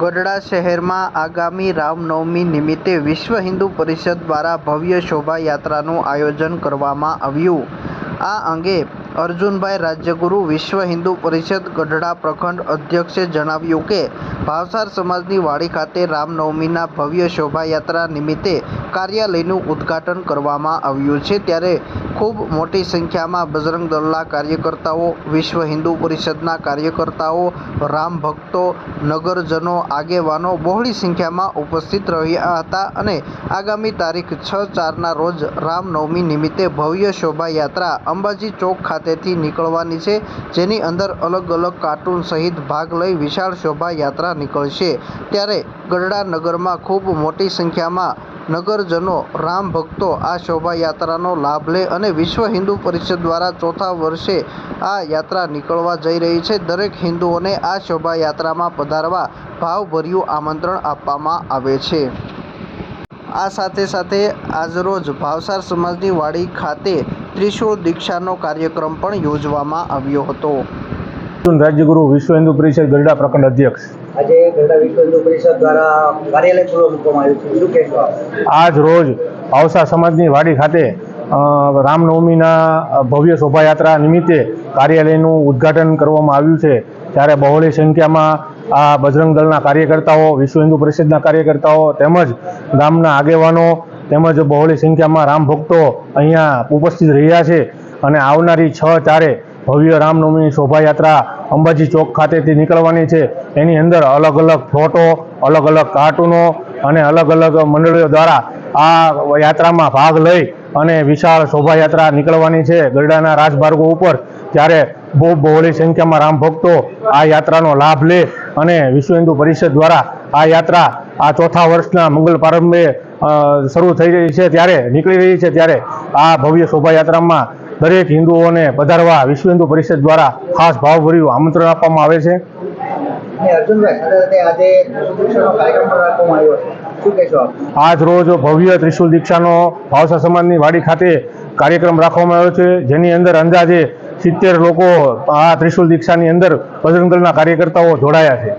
ગઢડા શહેરમાં આગામી રામનવમી નિમિત્તે વિશ્વ હિન્દુ પરિષદ દ્વારા ભવ્ય શોભાયાત્રાનું આયોજન કરવામાં આવ્યું. આ અંગે અર્જુનભાઈ રાજ્યગુરુ વિશ્વ હિન્દુ પરિષદ ગઢડા પ્રખંડ અધ્યક્ષે જણાવ્યું કે, ભાવસાર સમાજની વાડી ખાતે રામનવમીના ભવ્ય શોભાયાત્રા નિમિત્તે કાર્યાલયનું ઉદ્ઘાટન કરવામાં આવ્યું છે. ત્યારે ખૂબ મોટી સંખ્યામાં બજરંગ દળના કાર્યકર્તાઓ, વિશ્વ હિન્દુ પરિષદના કાર્યકર્તાઓ, રામ ભક્તો, નગરજનો, આગેવાનો બહોળી સંખ્યામાં ઉપસ્થિત રહ્યા હતા અને આગામી તારીખ છ ચારના રોજ રામનવમી નિમિત્તે ભવ્ય શોભાયાત્રા અંબાજી ચોક ખાતેથી નીકળવાની છે, જેની અંદર અલગ અલગ કાર્ટૂન સહિત ભાગ લઈ વિશાળ શોભાયાત્રા નીકળશે. ત્યારે ગઢડા નગરમાં ખૂબ મોટી સંખ્યામાં નગરજનો, રામ ભક્તો આ શોભાયાત્રાનો લાભ લે અને વિશ્વ હિન્દુ પરિષદ દ્વારા ચોથા વર્ષે આ યાત્રા નીકળવા જઈ રહી છે. દરેક હિન્દુઓને આ શોભાયાત્રામાં પધારવા ભાવભર્યું આમંત્રણ આપવામાં આવે છે. આ સાથે સાથે આજરોજ ભાવસાર સમાજની વાડી ખાતે ત્રિશૂળ દીક્ષાનો કાર્યક્રમ પણ યોજવામાં આવ્યો હતો. રાજ્યગુરુ વિશ્વ હિન્દુ પરિષદ ગરડા પ્રખંડ અધ્યક્ષ. આજે ગરડા વિશ્વ હિન્દુ પરિષદ દ્વારા કાર્યાલય ખુલ્લો મૂકવામાં આવ્યું છે. શું આજ રોજ ભાવસા સમાજની વાડી ખાતે રામનવમીના ભવ્ય શોભાયાત્રા નિમિત્તે કાર્યાલયનું ઉદ્ઘાટન કરવામાં આવ્યું છે. ત્યારે બહોળી સંખ્યામાં આ બજરંગ દળના કાર્યકર્તાઓ વિશ્વ હિન્દુ પરિષદના કાર્યકર્તાઓ તેમજ ગામના આગેવાનો તેમજ બહોળી સંખ્યામાં રામ ભક્તો અહીંયા ઉપસ્થિત રહ્યા છે. અને આવનારી છ ચારે ભવ્ય રામનવમીની શોભાયાત્રા અંબાજી ચોક ખાતેથી નીકળવાની છે. એની અંદર અલગ અલગ ફોટો, અલગ અલગ કાર્ટૂનો અને અલગ અલગ મંડળીઓ દ્વારા આ યાત્રામાં ભાગ લઈ અને વિશાળ શોભાયાત્રા નીકળવાની છે ગરડાના રાજમાર્ગો ઉપર. ત્યારે બહુ બહોળી સંખ્યામાં રામ ભક્તો આ યાત્રાનો લાભ લે અને વિશ્વ હિન્દુ પરિષદ દ્વારા આ યાત્રા આ ચોથા વર્ષના મંગલ પ્રારંભે શરૂ થઈ રહી છે. ત્યારે નીકળી રહી છે. ત્યારે આ ભવ્ય શોભાયાત્રામાં દરેક હિન્દુઓને પધારવા વિશ્વ હિન્દુ પરિષદ દ્વારા ખાસ ભાવભર્યું આમંત્રણ આપવામાં આવે છે. આજે રોજ ભવ્ય ત્રિશુલ દીક્ષાનો ભાવસા સમાજની વાડી ખાતે કાર્યક્રમ રાખવામાં આવ્યો છે જેની અંદર અંદાજે સિત્તેર લોકો આ ત્રિશુલ દીક્ષાની અંદર બજરંગ દળના કાર્યકર્તાઓ જોડાયા છે.